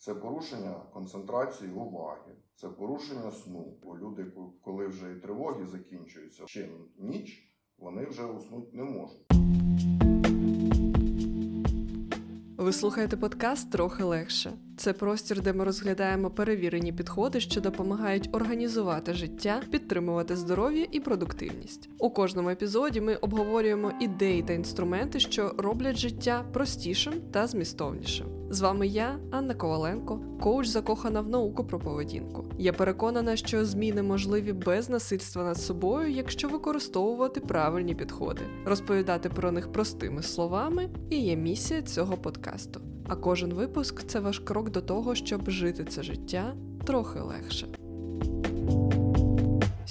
Це порушення концентрації уваги, це порушення сну. Бо люди, коли вже і тривоги закінчуються, ще ніч, вони вже уснути не можуть. Ви слухаєте подкаст трохи легше. Це простір, де ми розглядаємо перевірені підходи, що допомагають організувати життя, підтримувати здоров'я і продуктивність. У кожному епізоді ми обговорюємо ідеї та інструменти, що роблять життя простішим та змістовнішим. З вами я, Анна Коваленко, коуч закохана в науку про поведінку. Я переконана, що зміни можливі без насильства над собою, якщо використовувати правильні підходи, розповідати про них простими словами і є місія цього подкасту. А кожен випуск це ваш крок до того, щоб жити це життя трохи легше.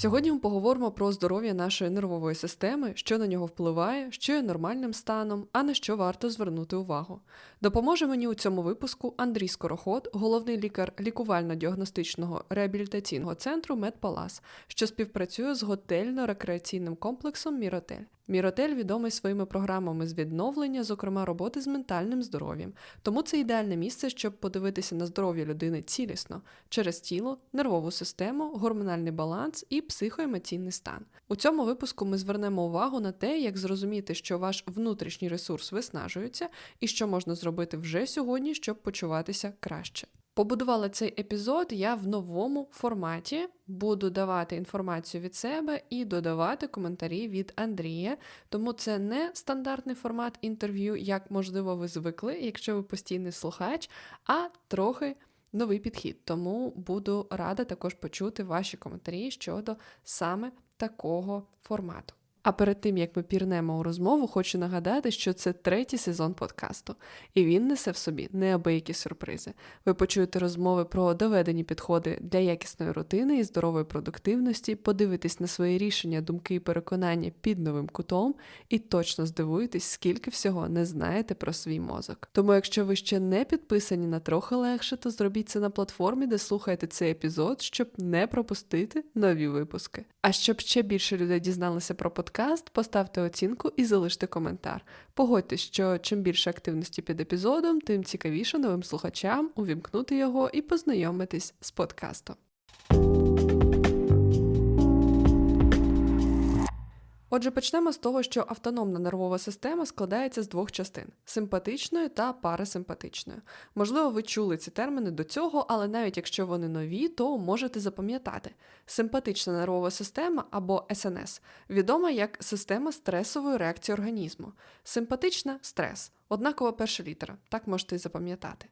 Сьогодні ми поговоримо про здоров'я нашої нервової системи, що на нього впливає, що є нормальним станом, а на що варто звернути увагу. Допоможе мені у цьому випуску Андрій Скороход, головний лікар лікувально-діагностичного реабілітаційного центру Медпалас, що співпрацює з готельно-рекреаційним комплексом Міротель. Міротель відомий своїми програмами з відновлення, зокрема роботи з ментальним здоров'ям. Тому це ідеальне місце, щоб подивитися на здоров'я людини цілісно через тіло, нервову систему, гормональний баланс і психоемоційний стан. У цьому випуску ми звернемо увагу на те, як зрозуміти, що ваш внутрішній ресурс виснажується, і що можна зробити вже сьогодні, щоб почуватися краще. Побудувала цей епізод я в новому форматі. Буду давати інформацію від себе і додавати коментарі від Андрія. Тому це не стандартний формат інтерв'ю, як можливо ви звикли, якщо ви постійний слухач, а трохи новий підхід. Тому буду рада також почути ваші коментарі щодо саме такого формату. А перед тим як ми пірнемо у розмову, хочу нагадати, що це третій сезон подкасту, і він несе в собі неабиякі сюрпризи. Ви почуєте розмови про доведені підходи для якісної рутини і здорової продуктивності, подивитесь на свої рішення, думки і переконання під новим кутом, і точно здивуєтесь, скільки всього не знаєте про свій мозок. Тому, якщо ви ще не підписані на трохи легше, то зробіть це на платформі, де слухаєте цей епізод, щоб не пропустити нові випуски. А щоб ще більше людей дізналися про подкаст, поставте оцінку і залиште коментар. Погодьтесь, що чим більше активності під епізодом, тим цікавіше новим слухачам увімкнути його і познайомитись з подкастом. Отже, почнемо з того, що автономна нервова система складається з двох частин симпатичної та парасимпатичної. Можливо, ви чули ці термини до цього, але навіть якщо вони нові, то можете запам'ятати. Симпатична нервова система або СНС відома як система стресової реакції організму. Симпатична стрес. Однакова перша літера, так можете і запам'ятати.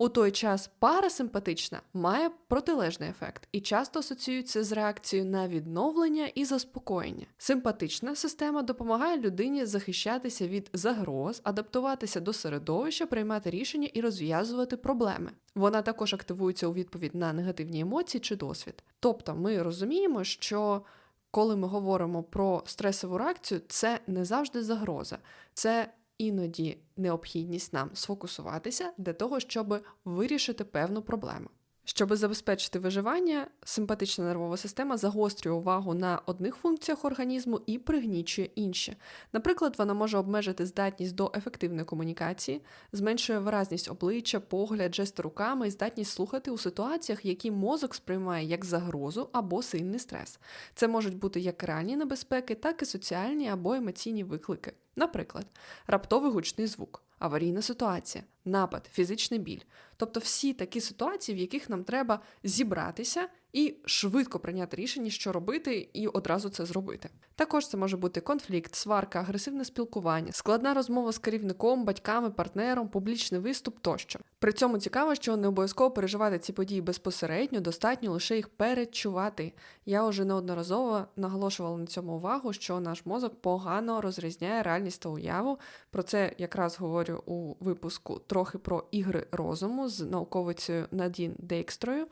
У той час парасимпатична має протилежний ефект і часто асоціюється з реакцією на відновлення і заспокоєння. Симпатична система допомагає людині захищатися від загроз, адаптуватися до середовища, приймати рішення і розв'язувати проблеми. Вона також активується у відповідь на негативні емоції чи досвід. Тобто ми розуміємо, що коли ми говоримо про стресову реакцію, це не завжди загроза, це іноді необхідність нам сфокусуватися для того, щоб вирішити певну проблему. Щоб забезпечити виживання, симпатична нервова система загострює увагу на одних функціях організму і пригнічує інші. Наприклад, вона може обмежити здатність до ефективної комунікації, зменшує виразність обличчя, погляд, жести руками і здатність слухати у ситуаціях, які мозок сприймає як загрозу або сильний стрес. Це можуть бути як реальні небезпеки, так і соціальні або емоційні виклики. Наприклад, раптовий гучний звук, аварійна ситуація, напад, фізичний біль. Тобто всі такі ситуації, в яких нам треба зібратися і швидко прийняти рішення, що робити, і одразу це зробити. Також це може бути конфлікт, сварка, агресивне спілкування, складна розмова з керівником, батьками, партнером, публічний виступ тощо. При цьому цікаво, що не обов'язково переживати ці події безпосередньо, достатньо лише їх перечувати. Я вже неодноразово наголошувала на цьому увагу, що наш мозок погано розрізняє реальність та уяву. Про це якраз говорю у випуску трохи про ігри розуму з науковицею Надін Дейкстрою.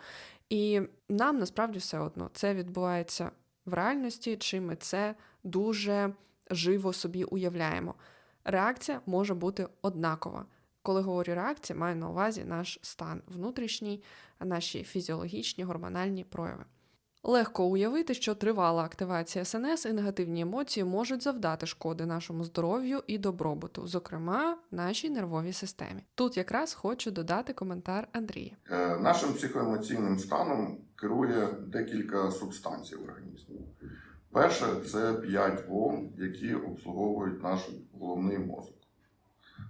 І нам насправді все одно це відбувається в реальності, чи ми це дуже живо собі уявляємо. Реакція може бути однакова. Коли говорю реакція, маю на увазі наш стан внутрішній, наші фізіологічні гормональні прояви. Легко уявити, що тривала активація СНС і негативні емоції можуть завдати шкоди нашому здоров'ю і добробуту, зокрема нашій нервовій системі. Тут якраз хочу додати коментар Андрія. Е, Нашим психоемоційним станом керує декілька субстанцій в організмі. Перше це 5 волн, які обслуговують наш головний мозок.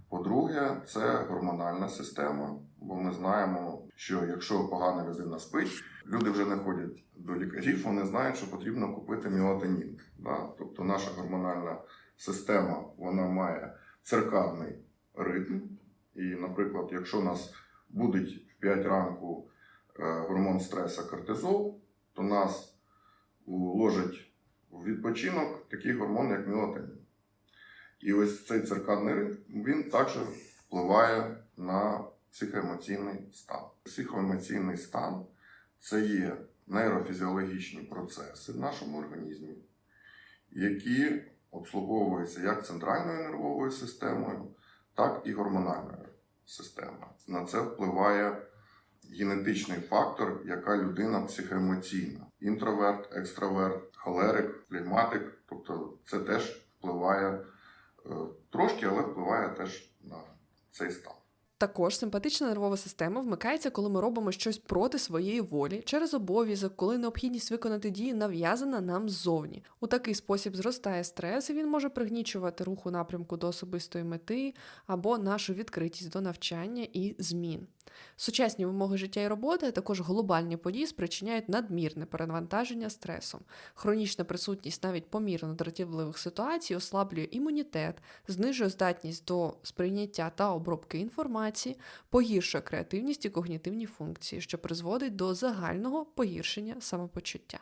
По-друге, це гормональна система, бо ми знаємо, що якщо погана людина спить, люди вже не ходять до лікарів, вони знають, що потрібно купити мелатонін. Да? Тобто наша гормональна система вона має циркадний ритм. І, наприклад, якщо у нас будить в 5 ранку е, гормон стреса кортизол, то нас уложить у відпочинок такий гормон, як мелатонін. І ось цей циркадний ритм він також впливає на психоемоційний стан. Психоемоційний стан це є нейрофізіологічні процеси в нашому організмі, які обслуговуються як центральною нервовою системою, так і гормональною системою. На це впливає генетичний фактор, яка людина психоемоційна. Інтроверт, екстраверт, холерик, флегматик. Тобто це теж впливає е, трошки, але впливає теж на цей стан. Також симпатична нервова система вмикається, коли ми робимо щось проти своєї волі, через обов'язок, коли необхідність виконати дії нав'язана нам ззовні. У такий спосіб зростає стрес, і він може пригнічувати рух у напрямку до особистої мети або нашу відкритість до навчання і змін. Сучасні вимоги життя і роботи, а також глобальні події спричиняють надмірне перевантаження стресом. Хронічна присутність навіть помірно дратівливих ситуацій ослаблює імунітет, знижує здатність до сприйняття та обробки інформації, погіршує креативність і когнітивні функції, що призводить до загального погіршення самопочуття.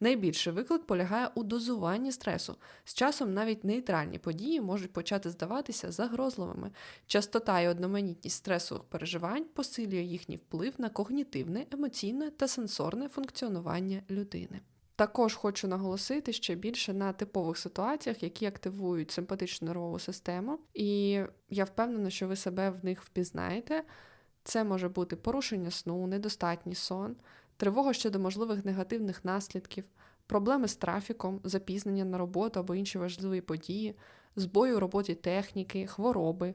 Найбільший виклик полягає у дозуванні стресу. З часом навіть нейтральні події можуть почати здаватися загрозливими. Частота і одноманітність стресових переживань посилює їхній вплив на когнітивне, емоційне та сенсорне функціонування людини. Також хочу наголосити ще більше на типових ситуаціях, які активують симпатичну нервову систему, і я впевнена, що ви себе в них впізнаєте. Це може бути порушення сну, недостатній сон, тривога щодо можливих негативних наслідків, проблеми з трафіком, запізнення на роботу або інші важливі події, збої у роботі техніки, хвороби,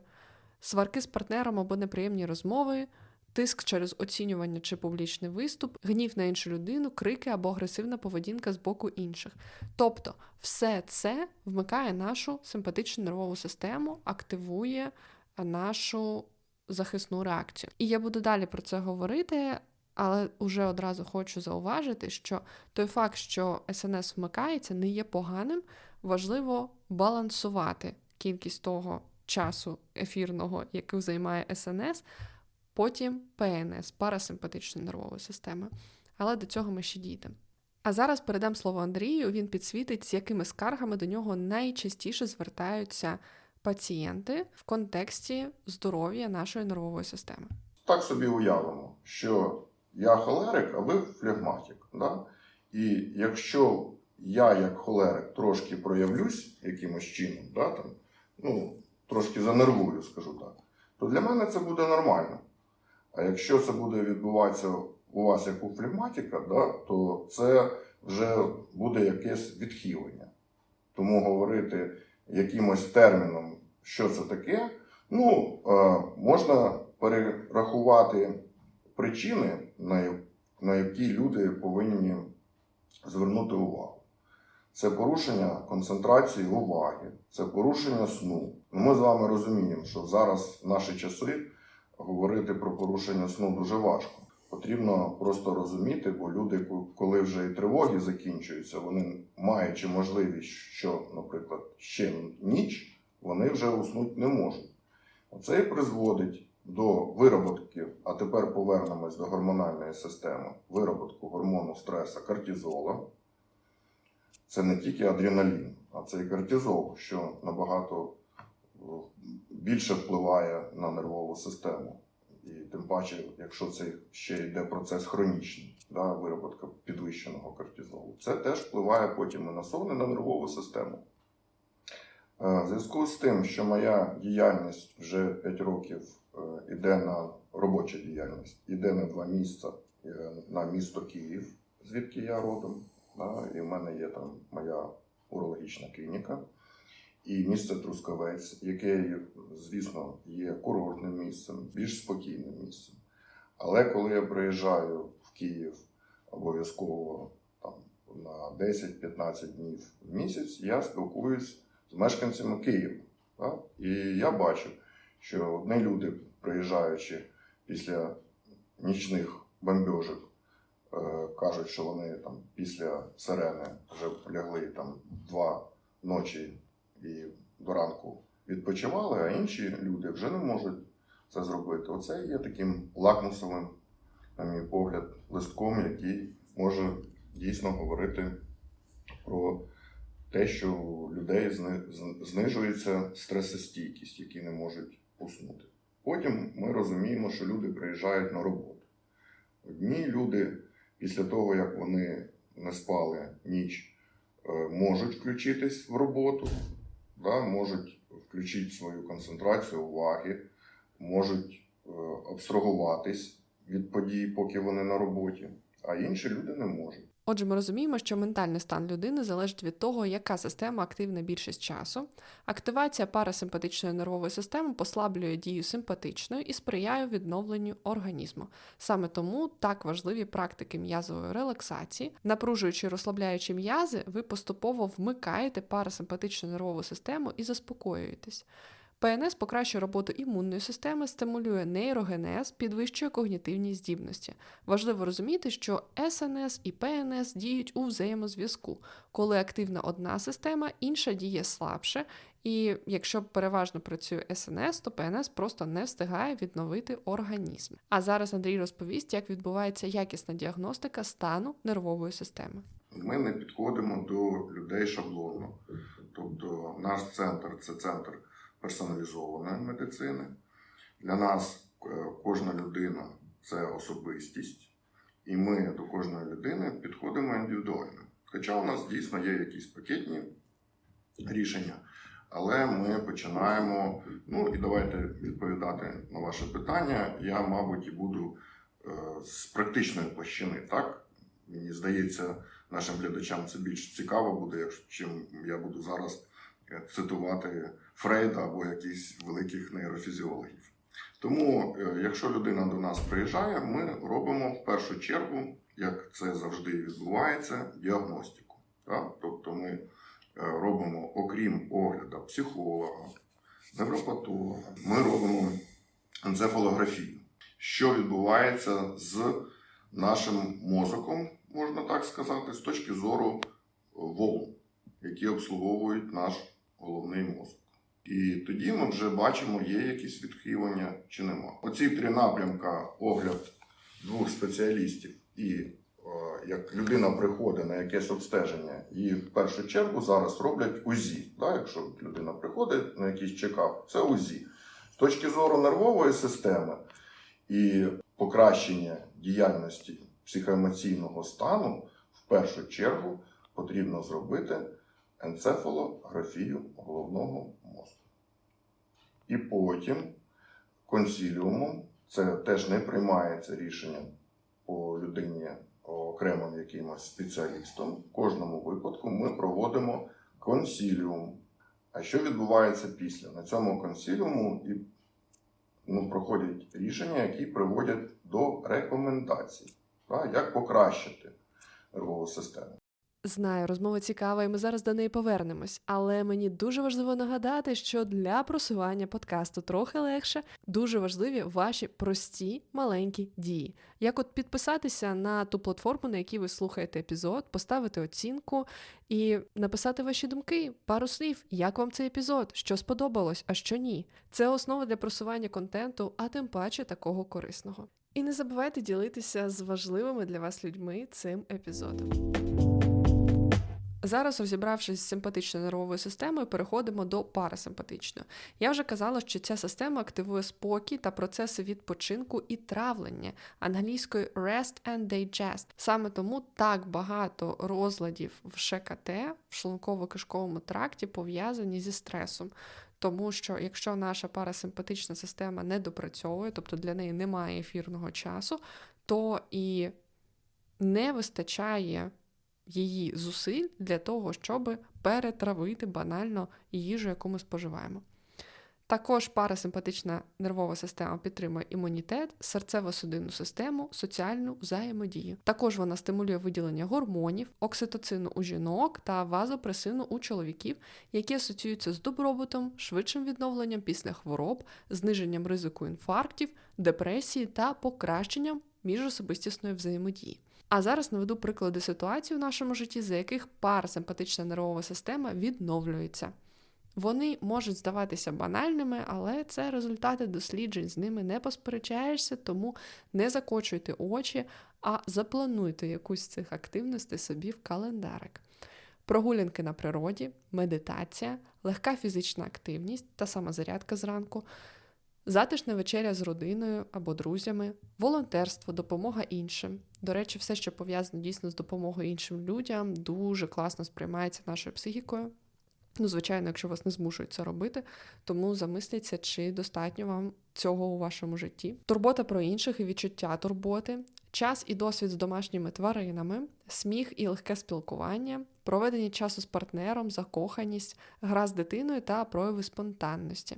сварки з партнером або неприємні розмови, тиск через оцінювання чи публічний виступ, гнів на іншу людину, крики або агресивна поведінка з боку інших. Тобто, все це вмикає нашу симпатичну нервову систему, активує нашу захисну реакцію. І я буду далі про це говорити. Але вже одразу хочу зауважити, що той факт, що СНС вмикається, не є поганим. Важливо балансувати кількість того часу ефірного, який займає СНС, потім ПНС, парасимпатичної нервової системи. Але до цього ми ще дійдемо. А зараз передам слово Андрію. Він підсвітить, з якими скаргами до нього найчастіше звертаються пацієнти в контексті здоров'я нашої нервової системи. Так собі уявимо, що я холерик, а ви флегматик. Да? І якщо я, як холерик, трошки проявлюсь якимось чином, да, там, ну, трошки занервую, скажу так, то для мене це буде нормально. А якщо це буде відбуватися у вас як у флегматика, да, то це вже буде якесь відхилення. Тому говорити якимось терміном, що це таке, ну, е, можна перерахувати причини, на які люди повинні звернути увагу. Це порушення концентрації уваги, це порушення сну. Ну, Ми з вами розуміємо, що зараз в наші часи говорити про порушення сну дуже важко. Потрібно просто розуміти, бо люди, коли вже і тривоги закінчуються, вони маючи можливість, що, наприклад, ще ніч, вони вже уснути не можуть. Це і призводить до вироботки, а тепер повернемось до гормональної системи, вироботку гормону стреса кортизола. Це не тільки адреналін, а це і кортизол, що набагато е, більше впливає на нервову систему. І тим паче, якщо це ще йде процес хронічний, да, вироботка підвищеного кортизолу, це теж впливає потім і на сон, і на нервову систему. Е, В зв'язку з тим, що моя діяльність вже 5 років е, іде на робоча діяльність, іде на два місця на місто Київ звідки я родом. Да, і в мене є там моя урологічна клініка. І місце Трускавець, яке, звісно, є курортним місцем, більш спокійним місцем. Але коли я приїжджаю в Київ обов'язково там, на 10-15 днів в місяць, я спілкуюсь з мешканцями Києва. Так? І я бачу, що одні люди, приїжджаючи після нічних бомбьожок, е, кажуть, що вони там після сирени вже лягли там два ночі і до ранку відпочивали, а інші люди вже не можуть це зробити. Оце є таким лакмусовим, на мій погляд, листком, який може дійсно говорити про те, що у людей знижується стресостійкість, які не можуть уснути. Потім ми розуміємо, що люди приїжджають на роботу. Одні люди після того, як вони не спали ніч, е, можуть включитись в роботу, да, можуть включити свою концентрацію уваги, можуть е, абстрагуватись від подій, поки вони на роботі, а інші люди не можуть. Отже, ми розуміємо, що ментальний стан людини залежить від того, яка система активна більшість часу. Активація парасимпатичної нервової системи послаблює дію симпатичної і сприяє відновленню організму. Саме тому так важливі практики м'язової релаксації. Напружуючи і розслабляючи м'язи, ви поступово вмикаєте парасимпатичну нервову систему і заспокоюєтесь. ПНС покращує роботу імунної системи, стимулює нейрогенез, підвищує когнітивні здібності. Важливо розуміти, що СНС і ПНС діють у взаємозв'язку. Коли активна одна система, інша діє слабше, і якщо переважно працює СНС, то ПНС просто не встигає відновити організм. А зараз Андрій розповість, як відбувається якісна діагностика стану нервової системи. Ми не підходимо до людей шаблонно. Тобто наш центр це центр персоналізованої медицини. Для нас е, кожна людина це особистість, і ми до кожної людини підходимо індивідуально. Хоча у нас дійсно є якісь пакетні рішення, але ми починаємо. Ну і давайте відповідати на ваше питання. Я, мабуть, і буду е, з практичної площини, так? Мені здається, нашим глядачам це більш цікаво буде, чим я буду зараз цитувати Фрейда або якихось великих нейрофізіологів. Тому, е, якщо людина до нас приїжджає, ми робимо в першу чергу, як це завжди відбувається, діагностику. Так? Тобто ми е, робимо, окрім огляду психолога, невропатолога, ми робимо енцефалографію. Що відбувається з нашим мозоком, можна так сказати, з точки зору волн, які обслуговують наш головний мозок. І тоді ми вже бачимо, є якісь відхилення чи нема. Оці три напрямка огляд двох спеціалістів і е, як людина приходить на якесь обстеження, і в першу чергу зараз роблять УЗІ. Да? Якщо людина приходить на якийсь чекап, це УЗІ. З точки зору нервової системи і покращення діяльності психоемоційного стану, в першу чергу потрібно зробити енцефалографію головного мозку. І потім консіліумом, це теж не приймається рішення по людині окремим якимось спеціалістом. В кожному випадку ми проводимо консіліум. А що відбувається після? На цьому консіліуму і ну, проходять рішення, які приводять до рекомендацій, так, як покращити нервову систему. Знаю, розмова цікава, і ми зараз до неї повернемось. Але мені дуже важливо нагадати, що для просування подкасту трохи легше дуже важливі ваші прості маленькі дії. Як от підписатися на ту платформу, на якій ви слухаєте епізод, поставити оцінку і написати ваші думки, пару слів, як вам цей епізод, що сподобалось, а що ні. Це основа для просування контенту, а тим паче такого корисного. І не забувайте ділитися з важливими для вас людьми цим епізодом. Зараз, розібравшись з симпатичною нервовою системою, переходимо до парасимпатичної. Я вже казала, що ця система активує спокій та процеси відпочинку і травлення англійською rest and digest. Саме тому так багато розладів в ШКТ в шлунково-кишковому тракті пов'язані зі стресом. Тому що якщо наша парасимпатична система не допрацьовує, тобто для неї немає ефірного часу, то і не вистачає її зусиль для того, щоб перетравити банально їжу, яку ми споживаємо. Також парасимпатична нервова система підтримує імунітет, серцево-судинну систему, соціальну взаємодію. Також вона стимулює виділення гормонів, окситоцину у жінок та вазопресину у чоловіків, які асоціюються з добробутом, швидшим відновленням після хвороб, зниженням ризику інфарктів, депресії та покращенням міжособистісної взаємодії. А зараз наведу приклади ситуацій у нашому житті, за яких парасимпатична нервова система відновлюється. Вони можуть здаватися банальними, але це результати досліджень, з ними не посперечаєшся, тому не закочуйте очі, а заплануйте якусь з цих активностей собі в календарик. Прогулянки на природі, медитація, легка фізична активність та самозарядка зранку, затишна вечеря з родиною або друзями, волонтерство, допомога іншим. До речі, все, що пов'язано дійсно з допомогою іншим людям, дуже класно сприймається нашою психікою. Ну, звичайно, якщо вас не змушують це робити, тому замисліться, чи достатньо вам цього у вашому житті. Турбота про інших і відчуття турботи, час і досвід з домашніми тваринами, сміх і легке спілкування, проведення часу з партнером, закоханість, гра з дитиною та прояви спонтанності.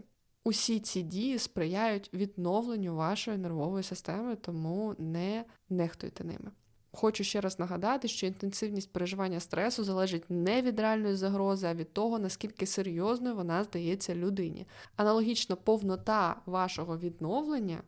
Усі ці дії сприяють відновленню вашої нервової системи, тому не нехтуйте ними. Хочу ще раз нагадати, що інтенсивність переживання стресу залежить не від реальної загрози, а від того, наскільки серйозною вона здається людині. Аналогічно, повнота вашого відновлення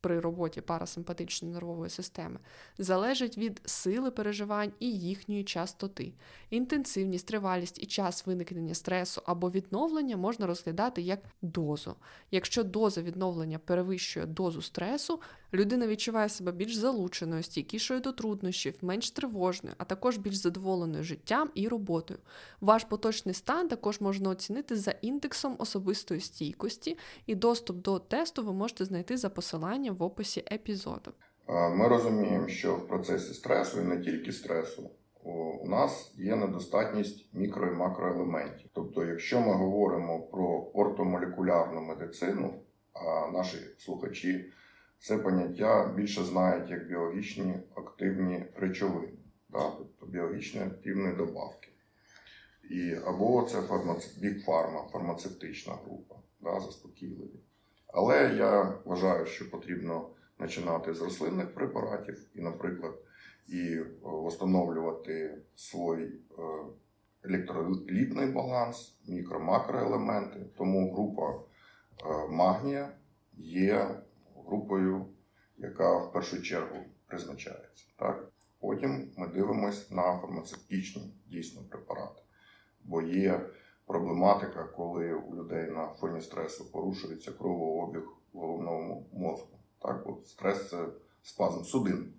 при роботі парасимпатичної нервової системи залежить від сили переживань і їхньої частоти. Інтенсивність, тривалість і час виникнення стресу або відновлення можна розглядати як дозу. Якщо доза відновлення перевищує дозу стресу, людина відчуває себе більш залученою, стійкішою до труднощів, менш тривожною, а також більш задоволеною життям і роботою. Ваш поточний стан також можна оцінити за індексом особистої стійкості, і доступ до тесту ви можете знайти за посиланням в описі епізоду. Е, Ми розуміємо, що в процесі стресу і не тільки стресу у- нас є недостатність мікро і макроелементів. Тобто, якщо ми говоримо про ортомолекулярну медицину, а наші слухачі це поняття більше знають як біологічні активні речовини, да? тобто біологічні активні добавки. І, або це фармац... Big Pharma, фармацевтична група, да, заспокійливі. Але я вважаю, що потрібно починати з рослинних препаратів і, наприклад, і е, встановлювати свій е, електролітний баланс, мікро-макроелементи. Тому група е, магнія є групою, яка в першу чергу призначається. Так? Потім ми дивимося на фармацевтичні дійсно препарати, бо є проблематика, коли у людей на фоні стресу порушується кровообіг в головному мозку. Так, от стрес це спазм судин.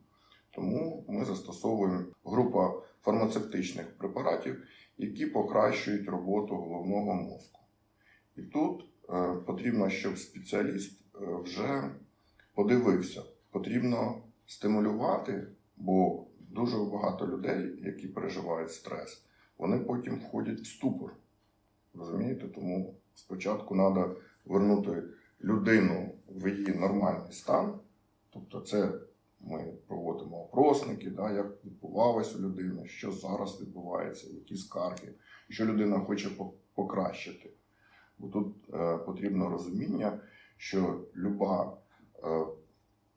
Тому ми застосовуємо група фармацевтичних препаратів, які покращують роботу головного мозку. І тут е, потрібно, щоб спеціаліст е, вже подивився. Потрібно стимулювати, бо дуже багато людей, які переживають стрес, вони потім входять в ступор. Розумієте? Тому спочатку треба вернути людину в її нормальний стан. Тобто, це ми проводимо опросники, да, як відбувалося у людини, що зараз відбувається, які скарги, що людина хоче покращити. Бо тут е, потрібно розуміння, що люба е,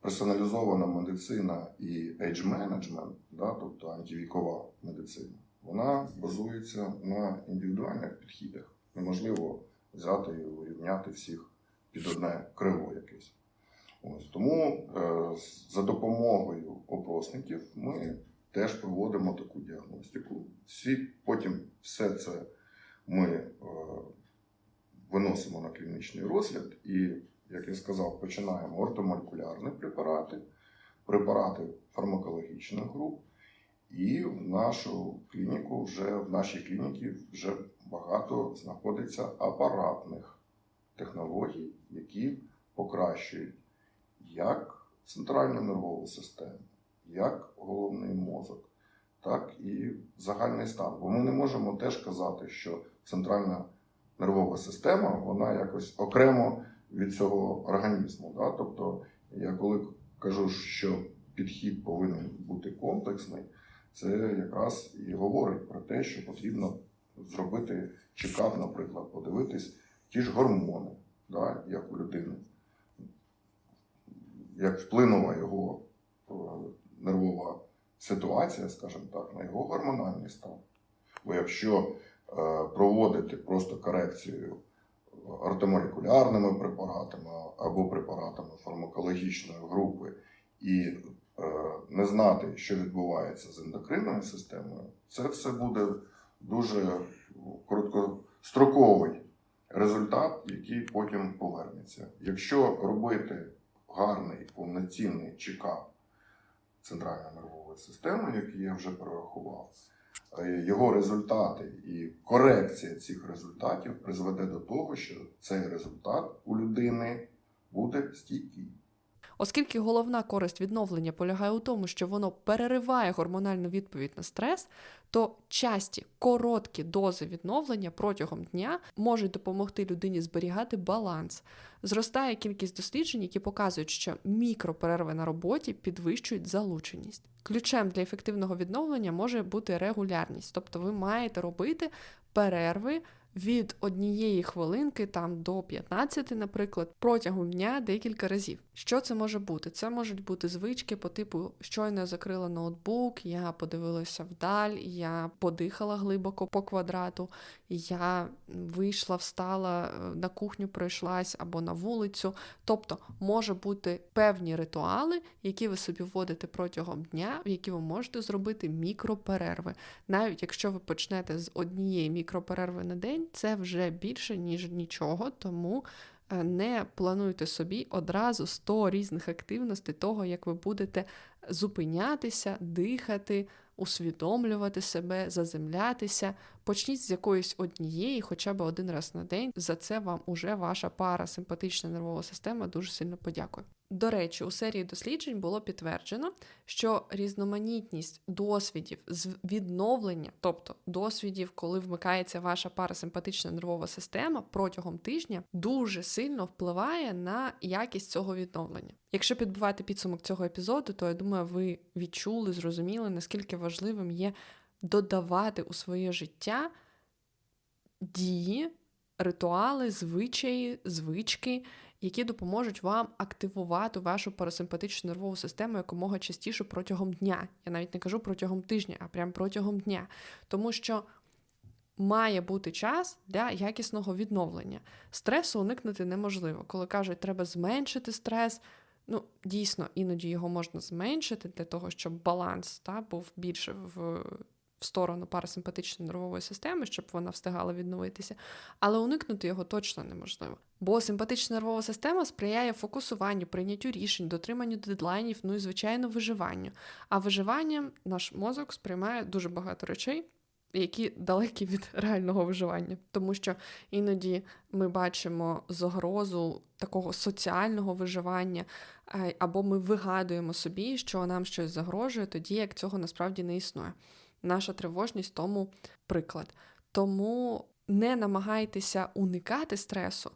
персоналізована медицина і management, да, тобто антивікова медицина, вона базується на індивідуальних підхідах. Неможливо взяти і урівняти всіх під одне криво якесь. Ось тому е, за допомогою опросників ми теж проводимо таку діагностику. Всі, потім все це ми е, виносимо на клінічний розгляд і, як я сказав, починаємо ортомолекулярні препарати, препарати фармакологічних груп. І в нашу клініку вже в нашій клініці вже багато знаходиться апаратних технологій, які покращують як центральну нервову систему, як головний мозок, так і загальний стан. Бо ми не можемо теж казати, що центральна нервова система вона якось окремо від цього організму. Да? Тобто, я коли кажу, що підхід повинен бути комплексний, це якраз і говорить про те, що потрібно зробити чекап, наприклад, подивитись ті ж гормони, да, як у людини, як вплинула його е, нервова ситуація, скажімо так, на його гормональний стан. Бо якщо е, проводити просто корекцію ортомолекулярними препаратами або препаратами фармакологічної групи і е, не знати, що відбувається з ендокринною системою, це все буде дуже короткостроковий результат, який потім повернеться. Якщо робити гарний повноцінний чекап центральної нервової системи, який я вже перерахував, е, його результати і корекція цих результатів призведе до того, що цей результат у людини буде стійкий. Оскільки головна користь відновлення полягає у тому, що воно перериває гормональну відповідь на стрес, то часті короткі дози відновлення протягом дня можуть допомогти людині зберігати баланс. Зростає кількість досліджень, які показують, що мікроперерви на роботі підвищують залученість. Ключем для ефективного відновлення може бути регулярність, тобто ви маєте робити перерви від однієї хвилинки там до 15, наприклад, протягом дня декілька разів. Що це може бути? Це можуть бути звички по типу щойно я закрила ноутбук, я подивилася вдаль, я подихала глибоко по квадрату, я вийшла, встала е, на кухню, пройшлась або на вулицю. Тобто може бути певні ритуали, які ви собі вводите протягом дня, в які ви можете зробити мікроперерви. Навіть якщо ви почнете з однієї мікроперерви на день, це вже більше ніж нічого, тому е, не плануйте собі одразу 100 різних активностей того, як ви будете зупинятися, дихати, усвідомлювати себе, заземлятися. Почніть з якоїсь однієї, хоча б один раз на день. За це вам уже ваша парасимпатична нервова система дуже сильно подякує. До речі, у серії досліджень було підтверджено, що різноманітність досвідів з відновлення, тобто досвідів, коли вмикається ваша парасимпатична нервова система протягом тижня, дуже сильно впливає на якість цього відновлення. Якщо підбивати підсумок цього епізоду, то я думаю, ви відчули, зрозуміли, наскільки важливим є додавати у своє життя дії, ритуали, звичаї, звички, які допоможуть вам активувати вашу парасимпатичну нервову систему якомога частіше протягом дня. Я навіть не кажу протягом тижня, а прям протягом дня. Тому що має бути час для якісного відновлення. Стресу уникнути неможливо. Коли кажуть, треба зменшити стрес. Ну, дійсно, іноді його можна зменшити для того, щоб баланс та, був більше в в сторону парасимпатичної нервової системи, щоб вона встигала відновитися, але уникнути його точно неможливо. Бо симпатична нервова система сприяє фокусуванню, прийняттю рішень, дотриманню дедлайнів, ну і звичайно виживанню. А виживанням наш мозок сприймає дуже багато речей. Які далекі від реального виживання, тому що іноді ми бачимо загрозу такого соціального виживання, е, або ми вигадуємо собі, що нам щось загрожує, тоді як цього насправді не існує наша тривожність тому приклад. Тому не намагайтеся уникати стресу,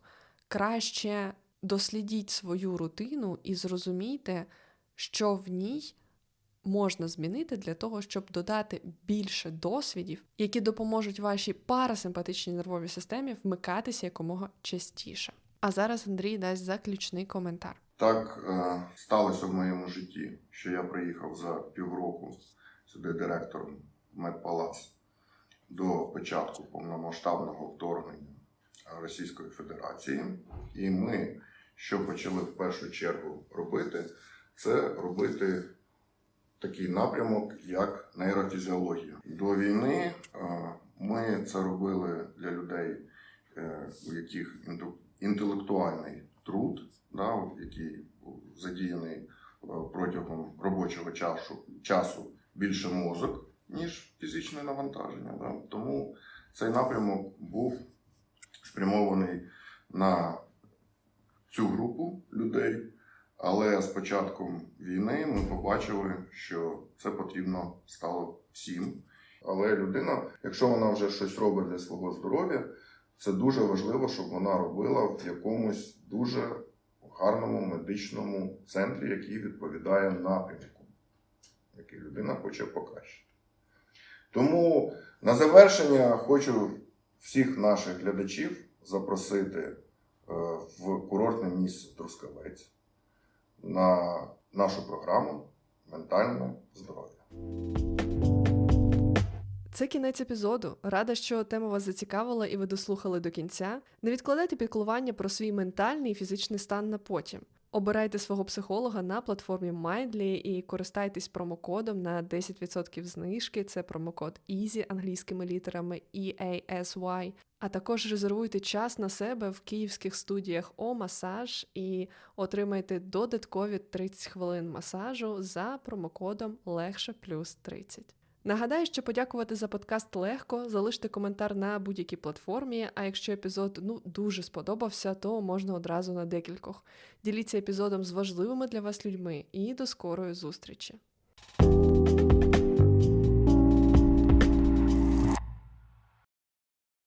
краще дослідіть свою рутину і зрозумійте, що в ній можна змінити для того, щоб додати більше досвідів, які допоможуть вашій парасимпатичній нервовій системі вмикатися якомога частіше. А зараз Андрій дасть заключний коментар. Так е, сталося в моєму житті, що я приїхав за півроку сюди директором Медпалац до початку повномасштабного вторгнення Російської Федерації. І ми, що почали в першу чергу робити, це робити такий напрямок, як нейрофізіологія. До війни е, ми це робили для людей, е, у яких інтелектуальний труд, да, який задіяний е, протягом робочого часу більше мозок, ніж фізичне навантаження. Да? Тому цей напрямок був спрямований на цю групу людей. Але з початком війни ми побачили, що це потрібно стало всім. Але людина, якщо вона вже щось робить для свого здоров'я, це дуже важливо, щоб вона робила в якомусь дуже гарному медичному центрі, який відповідає напрямку. який людина хоче покращити. Тому на завершення хочу всіх наших глядачів запросити е, в курортне місце Трускавець на нашу програму Ментальне здоров'я. Це кінець епізоду. Рада, що тема вас зацікавила і ви дослухали до кінця. Не відкладайте піклування про свій ментальний і фізичний стан на потім. Обирайте свого психолога на платформі Mindly і користайтесь промокодом на 10% знижки. Це промокод EASY англійськими літерами EASY. А також резервуйте час на себе в київських студіях О-масаж і отримайте додаткові 30 хвилин масажу за промокодом легше плюс 30. Нагадаю, що подякувати за подкаст легко, залиште коментар на будь-якій платформі. А якщо епізод ну дуже сподобався, то можна одразу на декількох. Діліться епізодом з важливими для вас людьми і до скорої зустрічі.